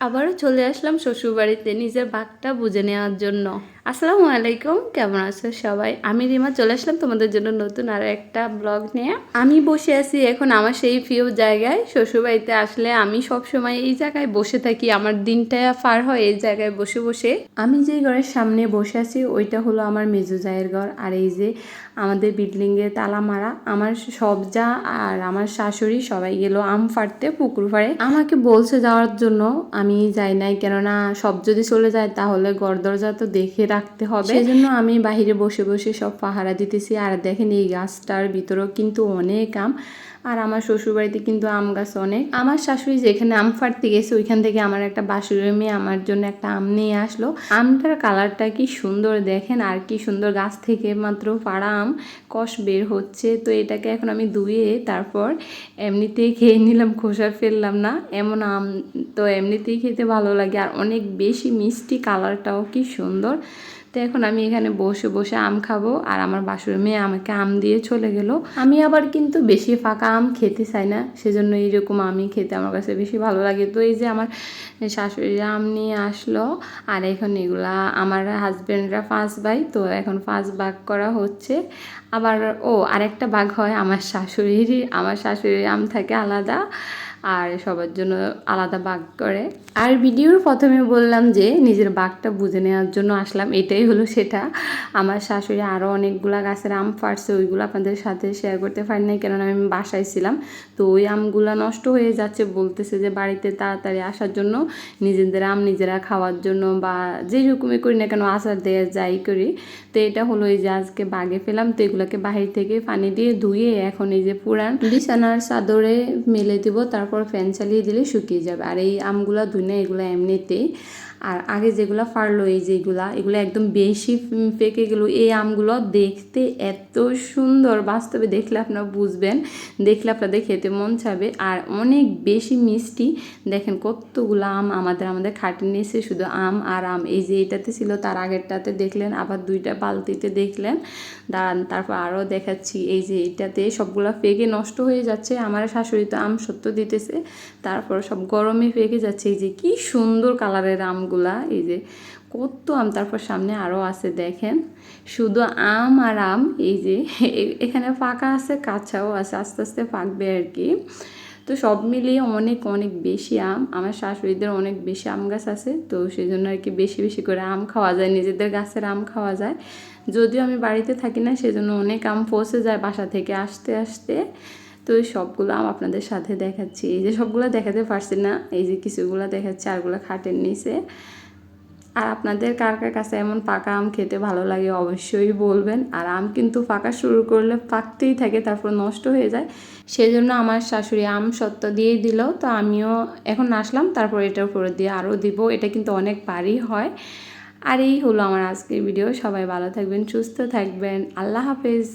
আবারও চলে আসলাম শ্বশুরবাড়িতে নিজের বাঘটা বুঝে নেওয়ার জন্য। আসসালামু আলাইকুম, কেমন আছো সবাই? আমি রিমা, চলে আসলাম তোমাদের জন্য নতুন আর একটা ব্লগ নিয়ে। আমি বসে আছি এখন আমার সেই প্রিয় জায়গায়, শ্বশুরবাড়িতে আসলে আমি সব সময় এই জায়গায় বসে থাকি, আমার দিনটা পার হয় এই জায়গায় বসে বসে। আমি যে ঘরের সামনে বসে আছি, ওইটা হলো আমার মেজু জায়ের ঘর, আর এই যে আমাদের বিল্ডিংয়ে তালা মারা, আমার সব যা আর আমার শাশুড়ি সবাই গেল আম ফাটতে পুকুর ফাড়ে। আমাকে বলছে যাওয়ার জন্য, আমি যাই নাই, কেননা সব যদি চলে যায় তাহলে ঘর দরজা তো দেখে রাখতে হবে। সেই জন্য আমি বাহিরে বসে বসে সব পাহারা দিতেছি। আর দেখেন এই গাছটার ভিতরেও কিন্তু অনেক আম। আর আমার শ্বশুরবাড়িতে কিন্তু আম গাছ অনেক। আমার শাশুড়ি যেখানে আম ফাটতে গেছে, ওইখান থেকে আমার একটা বাসুরের মেয়ে আমার জন্য একটা আম নিয়ে আসলো। আমটার কালারটা কি সুন্দর দেখেন, আর কি সুন্দর গাছ থেকে মাত্র পাড়া আম, কষ বের হচ্ছে। তো এটাকে এখন আমি ধুয়ে তারপর এমনিতেই খেয়ে নিলাম, খোসা ফেললাম না। এমন আম তো এমনিতেই খেতে ভালো লাগে, আর অনেক বেশি মিষ্টি কালারটাও কি সুন্দর। তো এখন আমি এখানে বসে বসে আম খাব আর আমার বাসুর মেয়ে আমাকে আম দিয়ে চলে গেল। আমি আবার কিন্তু বেশি ফাঁকা আম খেতে চাই না, সেজন্য এইরকম আমি খেতে আমার কাছে বেশি ভালো লাগে। তো এই যে আমার শাশুড়ি আম নিয়ে আসলো, আর এখন এগুলা আমার হাজব্যান্ডরা পাঁচ ভাই তো এখন পাঁচ ভাগ করা হচ্ছে। আবার, ও আরেকটা ভাগ হয়, আমার শাশুড়িরই আমার শাশুড়ির আম থাকে আলাদা। আর সবার জন্য আলাদা বাঘ করে। আর ভিডিওর প্রথমে বললাম যে, নিজের বাঘটা বুঝে নেওয়ার জন্য আসলাম, এটাই হলো সেটা। আমার শাশুড়ি আরও অনেকগুলা গাছের আম ফাটছে ওইগুলো আপনাদের সাথে শেয়ার করতে পারি নাই, কেননা আমি বাসায় ছিলাম। তো ওই আমগুলো নষ্ট হয়ে যাচ্ছে, বলতেছে যে বাড়িতে তাড়াতাড়ি আসার জন্য, নিজেদের আম নিজেরা খাওয়ার জন্য বা যেরকমই করি না কেন, আচার দেওয়া যাই করি। তো এটা হলো এই যে আজকে বাগে ফেলাম, তো এগুলোকে বাহির থেকে পানি দিয়ে ধুয়ে এখন এই যে পুরান বিছানার চাদরে মেলে দিব তারপর ফ্যান চালিয়ে দিলে শুকিয়ে যাবে। আর এই আমগুলা ধুনে এগুলো এমনিতেই। আর আগে যেগুলো ফাড়লো, এই যেগুলা, এগুলো একদম বেশি পেকে গেল। এই আমগুলো দেখতে এত সুন্দর, বাস্তবে দেখলে আপনারা বুঝবেন, দেখলে আপনাদের খেতে মন চাবে আর অনেক বেশি মিষ্টি, দেখেন কতগুলো আম আমাদের আমাদের খাটে নিয়েছে শুধু আম আর আম। এই যে এটাতে ছিল, তার আগেরটাতে দেখলেন, আবার দুইটা বালতিতে দেখলেন। দাঁড়ান, তারপর আরও দেখাচ্ছি। এই যে এটাতে সবগুলো পেকে নষ্ট হয়ে যাচ্ছে। আমার শাশুড়ি তো আম সত্য দিতেছে, তারপর সব গরমে পেকে যাচ্ছে। এই যে কি সুন্দর কালারের আমগুলা, এই যে কত আম, তারপর সামনে আরও আছে দেখেন, শুধু আম আর আম, এই যে এখানে ফাঁকা আছে, কাঁচাও আছে, আস্তে আস্তে পাকবে আর কি। তো সব মিলিয়ে অনেক অনেক বেশি আম, আমার শাশুড়িদের অনেক বেশি আম গাছ আছে, তো সেই জন্য আর কি বেশি বেশি করে আম খাওয়া যায়, নিজেদের গাছের আম খাওয়া যায়। যদিও আমি বাড়িতে থাকি না, সেজন্য অনেক আম পচে যায় বাসা থেকে আসতে আসতে। তো সবগুলো আম আপনাদের সাথে দেখাচ্ছি। এই যে সবগুলো দেখাতে পারছি না, এই যে কিছুগুলো দেখাচ্ছি, আরগুলো খাটের নিচে। আর আপনাদের কার কার কাছে এমন পাকা আম খেতে ভালো লাগে অবশ্যই বলবেন। আর আম কিন্তু পাকা শুরু করলে পাকতেই থাকে, তারপর নষ্ট হয়ে যায়। সেজন্য আমার শাশুড়ি আম সত্য দিয়েই দিল, তো আমিও এখন আসলাম, তারপর এটার উপরে দিয়ে আরও দিব। এটা কিন্তু অনেক পারি হয়। আর এই হলো আমার আজকের ভিডিও। সবাই ভালো থাকবেন, সুস্থ থাকবেন। আল্লাহ হাফেজ।